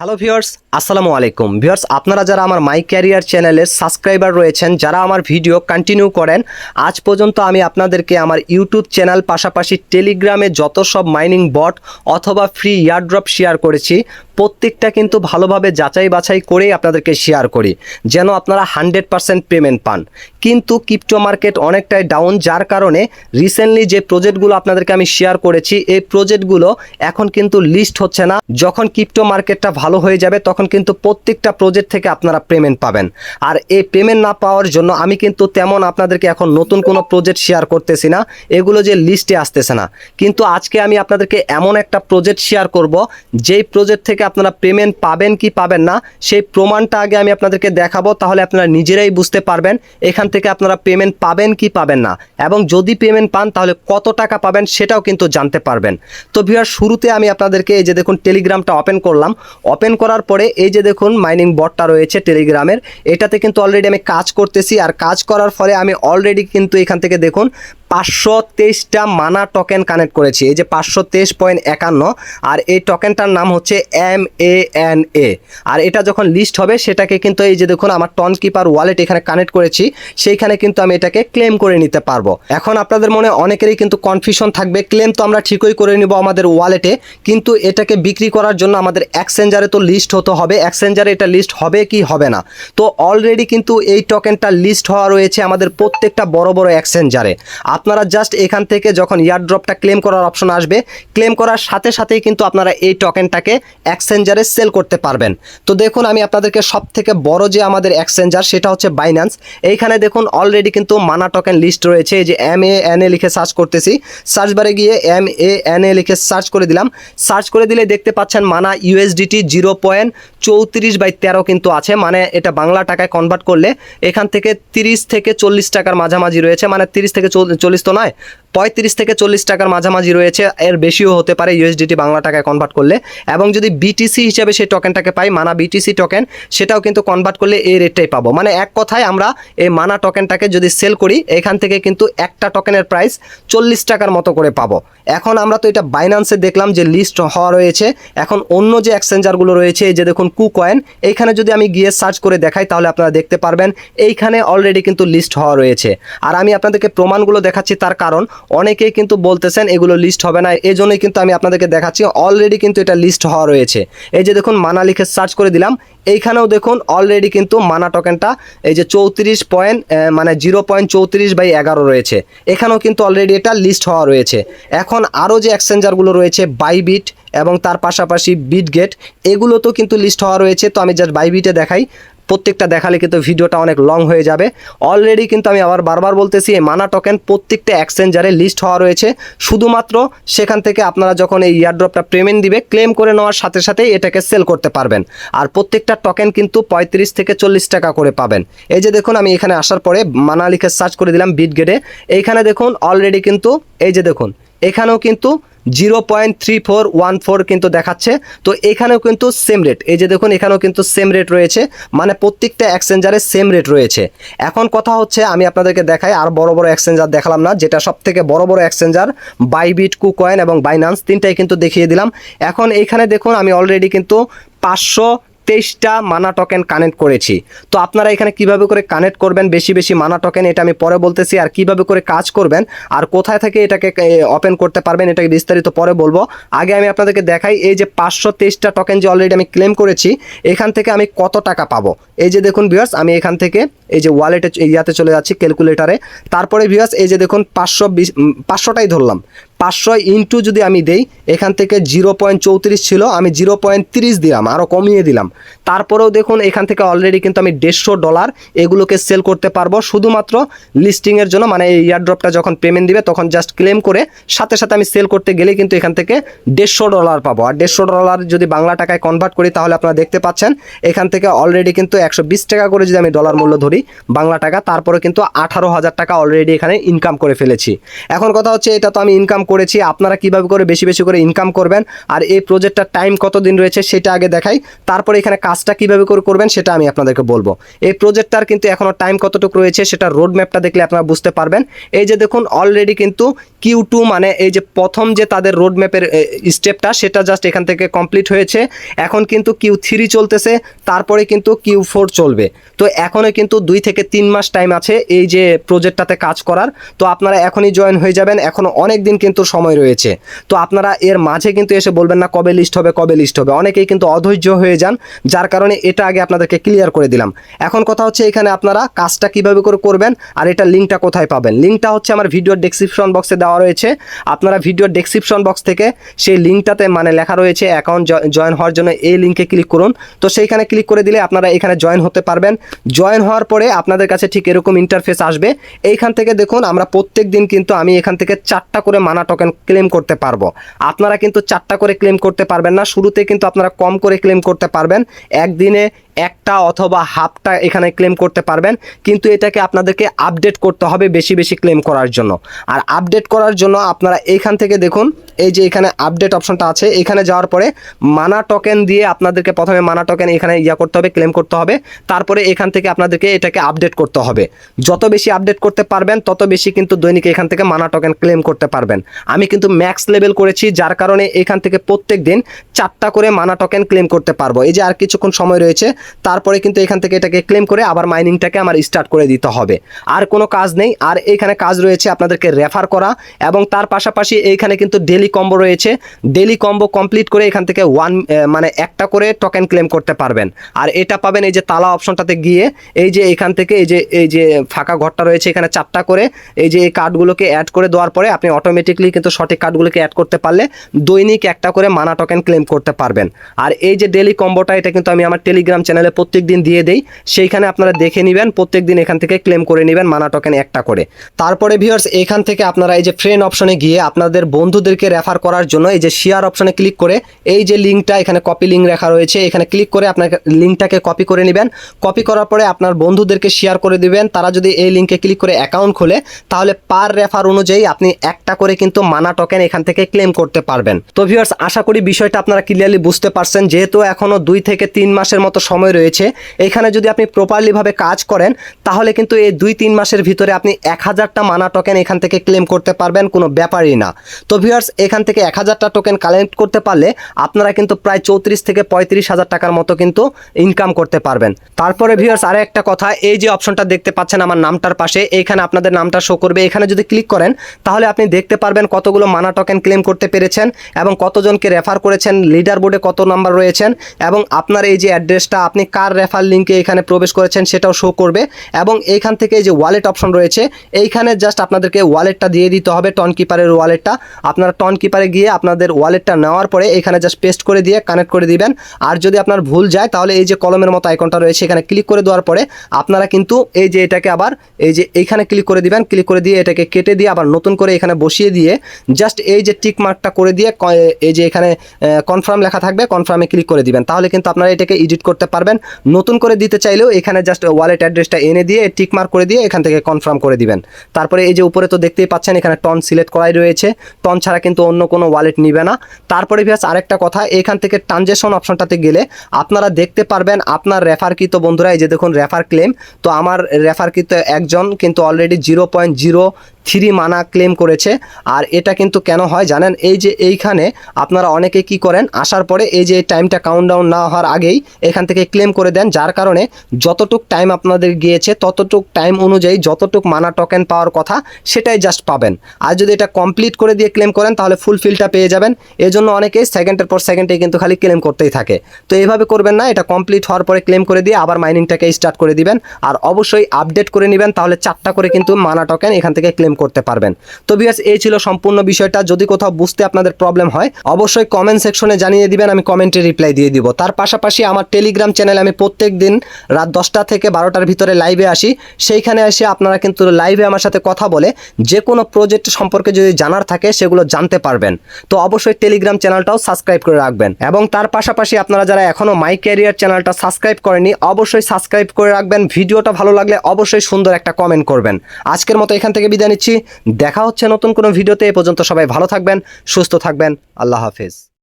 Hello viewers আসসালামু আলাইকুম viewers আপনারা যারা আমার মাই ক্যারিয়ার চ্যানেলের সাবস্ক্রাইবার রয়েছেন, যারা আমার ভিডিও কন্টিনিউ করেন, আজ পর্যন্ত আমি আপনাদেরকে আমার ইউটিউব চ্যানেল পাশাপাশি টেলিগ্রামে যত সব মাইনিং বট অথবা ফ্রি ইয়ারড্রপ শেয়ার করেছি প্রত্যেকটা কিন্তু ভালোভাবে যাচাই বাছাই করেই আপনাদেরকে শেয়ার করি, যেন আপনারা হান্ড্রেড পার্সেন্ট পেমেন্ট পান। কিন্তু ক্রিপ্টো মার্কেট অনেকটাই ডাউন যার কারণে রিসেন্টলি যে প্রজেক্টগুলো আপনাদেরকে আমি শেয়ার করেছি, এই প্রজেক্টগুলো এখন কিন্তু লিস্ট হচ্ছে না। যখন ক্রিপ্টো মার্কেটটা ভালো হয়ে যাবে, তখন কিন্তু প্রত্যেকটা প্রজেক্ট থেকে আপনারা পেমেন্ট পাবেন। আর এই পেমেন্ট না পাওয়ার জন্য আমি কিন্তু তেমন আপনাদেরকে এখন নতুন কোনো প্রজেক্ট শেয়ার করতেছি না, এগুলো যে লিস্টে আসতেছে না। কিন্তু আজকে আমি আপনাদেরকে এমন একটা প্রজেক্ট শেয়ার করব, যেই প্রজেক্ট থেকে আপনারা পেমেন্ট পাবেন কি পাবেন না, সেই প্রমাণটা আগে আমি আপনাদেরকে দেখাবো, তাহলে আপনারা নিজেরাই বুঝতে পারবেন এখান থেকে আপনারা পেমেন্ট পাবেন কি পাবেন না। এবং যদি পেমেন্ট পান, তাহলে কত টাকা পাবেন সেটাও কিন্তু জানতে পারবেন। তো ভিউয়ার শুরুতে আমি আপনাদেরকে এই যে দেখুন টেলিগ্রামটা ওপেন করলাম। ওপেন করার পরে এই যে দেখুন মাইনিং বটটা রয়েছে টেলিগ্রামের। এটাতে কিন্তু অলরেডি আমি কাজ করতেছি। আর কাজ করার ফলে আমি অলরেডি কিন্তু এখান থেকে দেখুন পাঁচশো তেইশটা মানা টোকেন কানেক্ট করেছি। এই যে পাঁচশো তেইশ পয়েন্ট একান্ন, আর এই টোকেনটার নাম হচ্ছে এম এ এন এ। আর এটা যখন লিস্ট হবে, সেটাকে কিন্তু এই যে দেখুন, আমার টন কিপার ওয়ালেট এখানে কানেক্ট করেছি, সেইখানে কিন্তু আমি এটাকে ক্লেম করে নিতে পারব। এখন আপনাদের মনে অনেকেরই কিন্তু কনফিউশন থাকবে ক্লেম তো আমরা ঠিকই করে নিব আমাদের ওয়ালেটে কিন্তু এটাকে বিক্রি করার জন্য আমাদের এক্সচেঞ্জারে তো লিস্ট হতে হবে এক্সচেঞ্জারে এটা লিস্ট হবে কি হবে না? তো অলরেডি কিন্তু এই টোকেনটা লিস্ট হওয়া রয়েছে আমাদের প্রত্যেকটা বড় বড় এক্সচেঞ্জারে আপনারা জাস্ট এখান থেকে যখন ইয়ার ড্রপটা ক্লেম করার অপশন আসবে ক্লেম করার সাথে সাথেই কিন্তু আপনারা এই টোকেনটাকে এক্সচেঞ্জারে সেল করতে পারবেন। তো দেখুন, আমি আপনাদেরকে সব থেকে বড় যে আমাদের এক্সচেঞ্জার সেটা হচ্ছে বাইন্যান্স এইখানে দেখুন অলরেডি কিন্তু মানা টোকেন লিস্ট রয়েছে। এই যে এম এ এন এ লিখে সার্চ করতেছি। সার্চ বারে গিয়ে এম এ এন এ লিখে সার্চ করে দিলাম। সার্চ করে দিলে দেখতে পাচ্ছেন মানা ইউএসডিটি জিরো পয়েন্ট চৌত্রিশ বাই তেরো কিন্তু আছে। মানে এটা বাংলা টাকায় কনভার্ট করলে এখান থেকে তিরিশ থেকে চল্লিশ টাকার মাঝামাঝি রয়েছে। মানে তিরিশ থেকে চল- চল্লিশ তো নয়, পঁয়ত্রিশ থেকে চল্লিশ টাকার মাঝামাঝি রয়েছে, এর বেশিও হতে পারে ইউএসডিটি বাংলা টাকায় কনভার্ট করলে। এবং যদি বিটিসি হিসেবে সেই টোকেনটাকে পাই মানা বিটিসি টোকেন সেটাও কিন্তু কনভার্ট করলে এই রেটটাই পাবো। মানে এক কথায় আমরা এই মানা টোকেনটাকে যদি সেল করি, এখান থেকে কিন্তু একটা টোকেনের প্রাইস চল্লিশ টাকার মতো করে পাবো। এখন আমরা তো এটা বাইন্যান্সে দেখলাম যে লিস্ট হওয়া রয়েছে। এখন অন্য যে এক্সচেঞ্জারগুলো রয়েছে যে দেখুন কু কয়েন এইখানে যদি আমি গিয়ে সার্চ করে দেখাই, তাহলে আপনারা দেখতে পারবেন, এইখানে অলরেডি কিন্তু লিস্ট হওয়া রয়েছে। আর আমি আপনাদেরকে প্রমাণগুলো দেখাচ্ছি তার কারণ। অনেকেই কিন্তু বলতেছেন এগুলো লিস্ট হবে না এই জন্যই কিন্তু আমি আপনাদেরকে দেখাচ্ছি। অলরেডি কিন্তু এটা লিস্ট হওয়া রয়েছে। এই যে দেখুন, মানা লিখে সার্চ করে দিলাম। এইখানেও দেখুন অলরেডি কিন্তু মানা টোকেনটা এই যে চৌত্রিশ পয়েন্ট মানে জিরো পয়েন্ট চৌত্রিশ বাই এগারো রয়েছে। এখানেও কিন্তু অলরেডি এটা লিস্ট হওয়া রয়েছে। এখন আরও যে এক্সচেঞ্জারগুলো রয়েছে বাইবিট এবং তার পাশাপাশি বিটগেট এগুলো তো কিন্তু লিস্ট হওয়া রয়েছে। তো আমি জাস্ট বাইবিটে দেখাই। প্রত্যেকটা দেখালে কিন্তু ভিডিওটা অনেক লং হয়ে যাবে। অলরেডি কিন্তু আমি আবার বারবার বলতেছি, এই মানা টোকেন প্রত্যেকটা এক্সচেঞ্জারে লিস্ট হওয়া রয়েছে। শুধুমাত্র সেখান থেকে আপনারা যখন এই ইয়ারড্রপটা পেমেন্ট দিবে ক্লেম করে নেওয়ার সাথে সাথে এটাকে সেল করতে পারবেন। আর প্রত্যেকটা টোকেন কিন্তু পঁয়ত্রিশ থেকে চল্লিশ টাকা করে পাবেন। এই যে দেখুন, আমি এখানে আসার পরে মানা লিখে সার্চ করে দিলাম বিটগেটে এইখানে দেখুন অলরেডি কিন্তু, এই যে দেখুন, এখানেও কিন্তু zero point three four one four কিন্তু দেখাচ্ছে। তো এখানেও কিন্তু সেম রেট এই যে দেখুন, এখানেও কিন্তু সেম রেট রয়েছে। মানে প্রত্যেকটা এক্সচেঞ্জারে সেম রেট রয়েছে। এখন কথা হচ্ছে, আমি আপনাদেরকে দেখাই, আর বড় বড় এক্সচেঞ্জার দেখালাম না, যেটা সব থেকে বড় বড় এক্সচেঞ্জার বাইবিট কুকয়েন এবং বাইনান্স তিনটাই কিন্তু দেখিয়ে দিলাম। এখন এইখানে দেখুন, আমি অলরেডি কিন্তু পাঁচশো তেইশটা মানা টোকেন কানেক্ট করেছি। তো আপনারা এখানে কীভাবে করে কানেক্ট করবেন, বেশি বেশি মানা টোকেন এটা আমি পরে বলতেছি, আর কীভাবে করে কাজ করবেন, আর কোথায় থেকে এটাকে ওপেন করতে পারবেন, এটাকে বিস্তারিত পরে বলব। আগে আমি আপনাদেরকে দেখাই, এই যে পাঁচশো তেইশটা টোকেন যে অলরেডি আমি ক্লেম করেছি, এখান থেকে আমি কত টাকা পাবো? এই যে দেখুন ভিউয়ার্স আমি এখান থেকে এই যে ওয়ালেটে ইয়াতে চলে যাচ্ছি ক্যালকুলেটারে তারপরে ভিউয়ার্স এই যে দেখুন পাঁচশো বিশ পাঁচশোটাই ধরলাম। পাঁচশো ইন্টু যদি আমি দেই, এখান থেকে জিরো পয়েন্ট চৌত্রিশ ছিল, আমি জিরো পয়েন্ট তিরিশ দিলাম আরও কমিয়ে দিলাম। তারপরেও দেখুন, এখান থেকে অলরেডি কিন্তু আমি দেড়শো ডলার এগুলোকে সেল করতে পারব, শুধুমাত্র লিস্টিংয়ের জন্য মানে এই ইয়ারড্রপটা যখন পেমেন্ট দিবে, তখন জাস্ট ক্লেম করে, সাথে সাথে আমি সেল করতে গেলে কিন্তু এখান থেকে দেড়শো ডলার পাবো। আর দেড়শো ডলার যদি বাংলা টাকায় কনভার্ট করি, তাহলে আপনারা দেখতে পাচ্ছেন, এখান থেকে অলরেডি কিন্তু একশো বিশ টাকা করে যদি আমি ডলার মূল্য ধরি, বাংলা টাকা, তারপরে কিন্তু আঠারো হাজার টাকা অলরেডি এখানে ইনকাম করে ফেলেছি। এখন কথা হচ্ছে, এটা তো আমি ইনকাম করেছি, আপনারা কীভাবে করে বেশি বেশি করে ইনকাম করবেন আর এই প্রজেক্টটার টাইম কত দিন রয়েছে সেটা আগে দেখাই। তারপরে এখানে কাজটা কীভাবে করে করবেন সেটা আমি আপনাদেরকে বলব। এই প্রজেক্টটার কিন্তু এখনও টাইম কতটুকু রয়েছে সেটা রোড ম্যাপটা দেখলে আপনারা বুঝতে পারবেন। এই যে দেখুন অলরেডি কিন্তু কিউ টু মানে এই যে প্রথম যে তাদের রোড ম্যাপের স্টেপটা সেটা জাস্ট এখান থেকে কমপ্লিট হয়েছে। এখন কিন্তু কিউ থ্রি চলতেছে, তারপরে কিন্তু কিউ ফোর চলবে। তো এখনও কিন্তু দুই থেকে তিন মাস টাইম আছে এই যে প্রজেক্টটাতে কাজ করার। তো আপনারা এখনই জয়েন হয়ে যাবেন। এখনও অনেক দিন কিন্তু সময় রয়েছে। তো আপনারা এর মাঝে কিন্তু এসে বলবেন না কবে লিস্ট হবে, কবে লিস্ট হবে। অনেকেই কিন্তু অধৈর্য হয়ে যান, যার কারণে এটা আগে আপনাদেরকে ক্লিয়ার করে দিলাম। এখন কথা হচ্ছে এখানে আপনারা কাজটা কীভাবে করে করবেন আর এটা লিঙ্কটা কোথায় পাবেন। লিঙ্কটা হচ্ছে আমার ভিডিওর ডেসক্রিপশন বক্সে দেওয়া রয়েছে। আপনারা ভিডিওর ডেসক্রিপশন বক্স থেকে সেই লিঙ্কটাতে মানে লেখা রয়েছে অ্যাকাউন্ট জয়েন হওয়ার জন্য এই লিঙ্কে ক্লিক করুন। তো সেইখানে ক্লিক করে দিলে আপনারা এখানে জয়েন হতে পারবেন। জয়েন হওয়ার পরে আপনাদের কাছে ঠিক এরকম ইন্টারফেস আসবে। এইখান থেকে দেখুন, আমরা প্রত্যেক দিন কিন্তু আমি এখান থেকে চারটা করে মানা টোকেন ক্লেম করতে পারব। আপনারা কিন্তু চারটা করে ক্লেম করতে পারবেন না। শুরুতে কিন্তু আপনারা কম করে ক্লেম করতে পারবেন। একদিনে একটা অথবা হাফটা এখানে ক্লেম করতে পারবেন। কিন্তু এটাকে আপনাদেরকে আপডেট করতে হবে বেশি বেশি ক্লেম করার জন্য। আর আপডেট করার জন্য আপনারা এইখান থেকে দেখুন এই যে এখানে আপডেট অপশনটা আছে, এখানে যাওয়ার পরে মানা টোকেন দিয়ে আপনাদেরকে প্রথমে মানা টোকেন এখানে ইয়া করতে হবে ক্লেম করতে হবে, তারপরে এখান থেকে আপনাদেরকে এটাকে আপডেট করতে হবে। যত বেশি আপডেট করতে পারবেন, তত বেশি কিন্তু দৈনিক এখান থেকে মানা টোকেন ক্লেম করতে পারবেন। আমি কিন্তু ম্যাক্স লেভেল করেছি, যার কারণে এখান থেকে প্রত্যেক দিন চারটা করে মানা টোকেন ক্লেম করতে পারব। এই যে আর কিছুক্ষণ সময় রয়েছে, তারপরে কিন্তু এখান থেকে এটাকে ক্লেম করে আবার মাইনিংটাকে আমার স্টার্ট করে দিতে হবে। আর কোনো কাজ নেই। আর এখানে কাজ রয়েছে আপনাদেরকে রেফার করা এবং তার পাশাপাশি এইখানে কিন্তু ডেলি কম্বো রয়েছে। ডেলি কম্বো কমপ্লিট করে এখান থেকে ওয়ান মানে একটা করে টোকেন ক্লেম করতে পারবেন। আর এটা পাবেন এই যে তালা অপশনটাতে গিয়ে, এই যে এখান থেকে এই যে এই যে ফাঁকা ঘরটা রয়েছে এখানে চারটা করে, এই যে এই কার্ডগুলোকে অ্যাড করে দেওয়ার পরে আপনি অটোমেটিকলি কিন্তু সঠিক কার্ডগুলোকে অ্যাড করতে পারলে দৈনিক একটা করে মানা টোকেন ক্লেম করতে পারবেন। আর এই যে ডেলি কম্বোটা এটা কিন্তু আমি আমার টেলিগ্রাম চ্যানেলে প্রত্যেক দিন দিয়ে দেই। সেইখানে আপনারা দেখে নেবেন প্রত্যেক দিন এখান থেকে ক্লেম করে নেবেন মানা টোকেন একটা করে। তারপরে ভিউয়ার্স এখান থেকে আপনারা এই যে ফ্রেন্ড অপশনে গিয়ে আপনাদের বন্ধুদেরকে রেফার করার জন্য এই যে শেয়ার অপশনে ক্লিক করে এই যে লিঙ্কটা এখানে কপি লিঙ্ক রাখা রয়েছে, এখানে ক্লিক করে আপনার লিঙ্কটাকে কপি করে নেবেন। কপি করার পরে আপনার বন্ধুদেরকে শেয়ার করে দিবেন। তারা যদি এই লিঙ্কে ক্লিক করে অ্যাকাউন্ট খোলে, তাহলে পার রেফার অনুযায়ী আপনি একটা করে কিন্তু মানা টোকেন এখান থেকে ক্লেম করতে পারবেন। তো ভিউয়ার্স আশা করি বিষয়টা আপনারা ক্লিয়ারলি বুঝতে পারছেন। যেহেতু এখনও দুই থেকে তিন মাসের মতো সময় রয়েছে, এখানে যদি আপনি প্রপারলিভাবে কাজ করেন, তাহলে কিন্তু এই দুই তিন মাসের ভিতরে আপনি এক হাজারটা মানা টোকেন এখান থেকে ক্লেম করতে পারবেন, কোনো ব্যাপারই না। তো ভিউয়ার্স এখান থেকে এক হাজারটা টোকেন কালেক্ট করতে পারলে আপনারা কিন্তু প্রায় চৌত্রিশ থেকে পঁয়ত্রিশ হাজার টাকার মতো কিন্তু ইনকাম করতে পারবেন। তারপরে ভিউয়ার্স আরও একটা কথা, এই যে অপশনটা দেখতে পাচ্ছেন আমার নামটার পাশে এইখানে আপনাদের নামটা শো করবে। এখানে যদি ক্লিক করেন, তাহলে আপনি দেখতে পারবেন কতগুলো মানা টোকেন ক্লেম করতে পেরেছেন এবং কতজনকে রেফার করেছেন লিডার বোর্ডে কত নাম্বার রয়েছেন এবং আপনার এই যে অ্যাড্রেসটা আপনি কার রেফার লিঙ্কে এখানে প্রবেশ করেছেন সেটাও শো করবে এবং এইখান থেকে এই যে ওয়ালেট অপশন রয়েছে, এইখানে জাস্ট আপনাদেরকে ওয়ালেটটা দিয়ে দিতে হবে টন কিপারের ওয়ালেটটা আপনারা টন কিপারে গিয়ে আপনাদের ওয়ালেটটা নেওয়ার পরে এখানে জাস্ট পেস্ট করে দিয়ে কানেক্ট করে দিবেন। আর যদি আপনার ভুল যায়, তাহলে এই যে কলমের মতো আইকনটা রয়েছে, এখানে ক্লিক করে দেওয়ার পরে আপনারা কিন্তু এই যে এটাকে আবার, এই যে এইখানে ক্লিক করে দিবেন ক্লিক করে দিয়ে এটাকে কেটে দিয়ে আবার নতুন করে এখানে বসিয়ে দিয়ে জাস্ট এই যে টিক মার্কটা করে দিয়ে এই যে এখানে কনফার্ম লেখা থাকবে কনফার্মে ক্লিক করে দিবেন। তাহলে কিন্তু আপনারা এটাকে এডিট করতে পারবেন। নতুন করে দিতে চাইলেও এখানে জাস্ট ওয়ালেট অ্যাড্রেসটা এনে দিয়ে টিক মার্ক করে দিয়ে এখান থেকে কনফার্ম করে দিবেন। তারপরে এই যে উপরে তো দেখতেই পাচ্ছেন, এখানে টন সিলেক্ট করাই রয়েছে। টন ছাড়া কিন্তু অন্য কোনো ওয়ালেট নিবে না। তারপরে ভিয়াস আরেকটা কথা, এখান থেকে ট্রানজেকশন অপশনটাতে গেলে আপনারা দেখতে পারবেন আপনার রেফারকৃত বন্ধুরা, এই যে দেখুন রেফার ক্লেম তো আমার রেফারকৃত একজন কিন্তু already zero point zero three mana claim করেছে। আর এটা কিন্তু কেন হয় জানেন? এই যে এইখানে আপনারা অনেকে কি করেন? আসার পরে এই যে টাইমটা কাউন্টডাউন না হওয়ার আগেই এখান থেকে ক্লেম করে দেন, যার কারণে যতটুক টাইম আপনাদের গিয়েছে, ততটুক টাইম অনুযায়ী যতটুক মানা টোকেন পাওয়ার কথা, সেটাই জাস্ট পাবেন। আর যদি এটা কমপ্লিট করে দিয়ে ক্লেম করেন, তাহলে ফুলফিলটা পেয়ে যাবেন। এজন্য অনেকেই সেকেন্ডের পর সেকেন্ডে কিন্তু খালি ক্লেম করতেই থাকে। তো এইভাবে করবেন না, এটা কমপ্লিট হওয়ার পরে ক্লেম করে দিয়ে আবার মাইনিংটাকে স্টার্ট করে দিবেন। আর অবশ্যই আপডেট করে নেবেন, তাহলে চারটা করে কিন্তু মানা টোকেন এখান থেকে ক্লেম করতে পারবেন। তো বিয়াস এই ছিল সম্পূর্ণ বিষয়টা। যদি কোথাও বুঝতে আপনাদের প্রবলেম হয়, অবশ্যই কমেন্ট সেকশনে জানিয়ে দিবেন, আমি কমেন্টে রিপ্লাই দিয়ে দিব। তার পাশাপাশি আমার টেলিগ্রাম চ্যানেলে আমি প্রত্যেক দিন রাত দশটা থেকে বারোটার ভিতরে লাইভে আসি। সেইখানে এসে আপনারা কিন্তু লাইভে আমার সাথে কথা বলে যে কোনো প্রজেক্ট সম্পর্কে যদি জানার থাকে, সেগুলো জানতে পারবেন। তো অবশ্যই টেলিগ্রাম চ্যানেলটাও সাবস্ক্রাইব করে রাখবেন। এবং তার পাশাপাশি আপনারা যারা এখনও মাই ক্যারিয়ার চ্যানেলটা সাবস্ক্রাইব করেনি অবশ্যই সাবস্ক্রাইব করে রাখবেন। ভিডিওটা ভালো লাগলে অবশ্যই সুন্দর একটা কমেন্ট করবেন। আজকের মতো এখান থেকে বিদায় রয়েছি দেখা হচ্ছে নতুন কোনো ভিডিওতে। এ পর্যন্ত সবাই ভালো থাকবেন, সুস্থ থাকবেন। আল্লাহ হাফেজ।